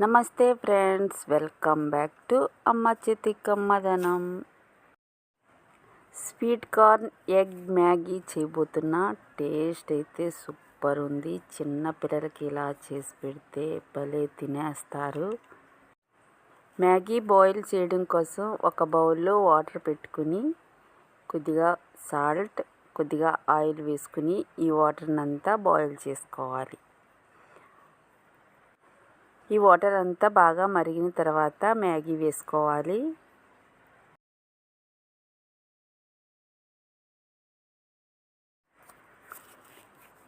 నమస్తే friends welcome back to అమ్మ చేతి కమ్మదనం స్వీట్ కార్న్ ఎగ్ మ్యాగీ చేయబోతున్నా టేస్ట్ అయితే సూపర్ ఉంది. చిన్న పిల్లలకి ఇలా చేసి పెడితే భలే తినేస్తారు. మ్యాగీ బాయిల్ చేయడం కోసం ఒక బౌల్లో వాటర్ పెట్టుకుని కొద్దిగా సాల్ట్ కొద్దిగా ఆయిల్ వేసుకుని ఈ వాటర్ని అంతా బాయిల్ చేసుకోవాలి. ఈ వాటర్ అంతా బాగా మరిగిన తర్వాత మ్యాగీ వేసుకోవాలి.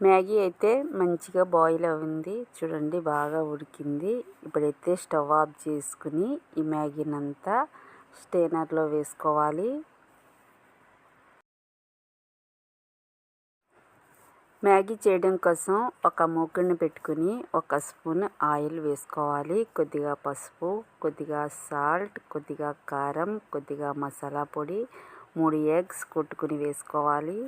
మ్యాగీ అయితే మంచిగా బాయిల్ అయింది చూడండి బాగా ఉడికింది. ఇప్పుడైతే స్టవ్ ఆఫ్ చేసుకుని ఈ మ్యాగీని అంతా స్టేనర్లో వేసుకోవాలి. మ్యాగీ చేయడం కోసం ఒక మూకుడిని పెట్టుకుని ఒక స్పూన్ ఆయిల్ వేసుకోవాలి. కొద్దిగా పసుపు కొద్దిగా సాల్ట్ కొద్దిగా కారం కొద్దిగా మసాలా పొడి మూడు ఎగ్స్ కొట్టుకుని వేసుకోవాలి.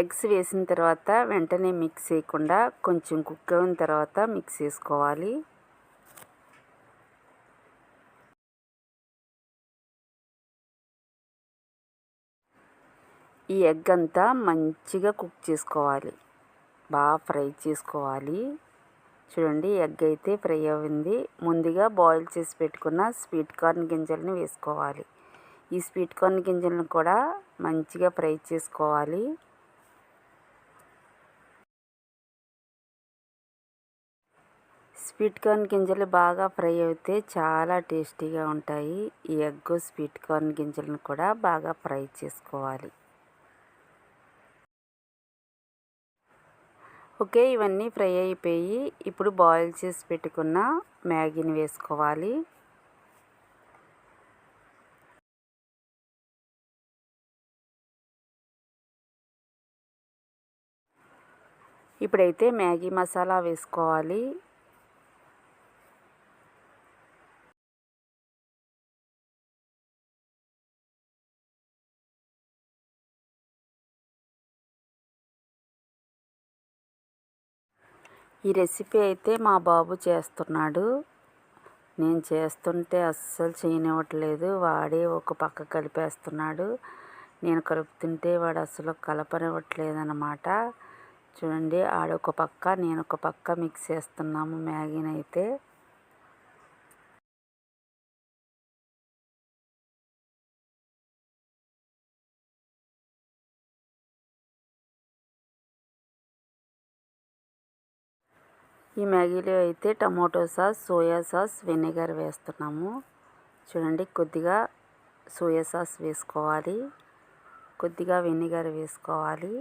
ఎగ్స్ వేసిన తర్వాత వెంటనే మిక్స్ చేయకుండా కొంచెం కుక్ అయిన తర్వాత మిక్స్ చేసుకోవాలి. ఈ ఎగ్ అంతా మంచిగా కుక్ చేసుకోవాలి. బాగా ఫ్రై చేసుకోవాలి. చూడండి ఎగ్ అయితే ఫ్రై అయింది ముందుగా బాయిల్ చేసి పెట్టుకున్న స్వీట్ కార్న్ గింజల్ని వేసుకోవాలి. ఈ స్వీట్ కార్న్ గింజలను కూడా మంచిగా ఫ్రై చేసుకోవాలి. స్వీట్ కార్న్ గింజలు బాగా ఫ్రై అయితే చాలా టేస్టీగా ఉంటాయి. ఈ ఎగ్ స్వీట్ కార్న్ గింజలను కూడా బాగా ఫ్రై చేసుకోవాలి. ఓకే ఇవన్నీ ఫ్రై అయిపోయి ఇప్పుడు బాయిల్ చేసి పెట్టుకున్న మ్యాగీని వేసుకోవాలి. ఇప్పుడైతే మ్యాగీ మసాలా వేసుకోవాలి. ఈ రెసిపీ అయితే మా బాబు చేస్తున్నాడు. నేను చేస్తుంటే అస్సలు చేయనివ్వట్లేదు. వాడే ఒక పక్క కలిపేస్తున్నాడు. నేను కలుపుతుంటే వాడు అసలు కలపనివ్వట్లేదు అనమాట చూడండి ఆడొక పక్క నేను ఒక పక్క మిక్స్ చేస్తున్నాము మ్యాగీని అయితే. ఈ మ్యాగీలో అయితే tomato sauce soya sauce vinegar వేస్తున్నాము. చూడండి కొద్దిగా సోయా సాస్ వేసుకోవాలి. కొద్దిగా వెనిగర్ వేసుకోవాలి.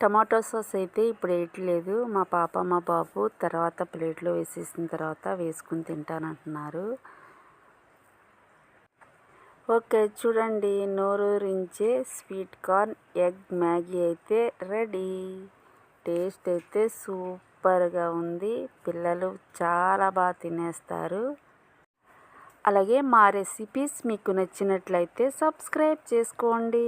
టమాటో సాస్ అయితే ఇప్పుడు వేయట్లేదు మా పాప మా బాబు తర్వాత ప్లేట్లో వేసేసిన తర్వాత వేసుకుని తింటానంటున్నారు. ఓకే చూడండి. నోరూరించే స్వీట్ కార్న్ ఎగ్ మ్యాగీ అయితే రెడీ. టేస్ట్ అయితే సూప్. సూపర్గా ఉంది. పిల్లలు చాలా బాగా తినేస్తారు. అలాగే మా రెసిపీస్ మీకు నచ్చినట్లయితే సబ్స్క్రైబ్ చేసుకోండి.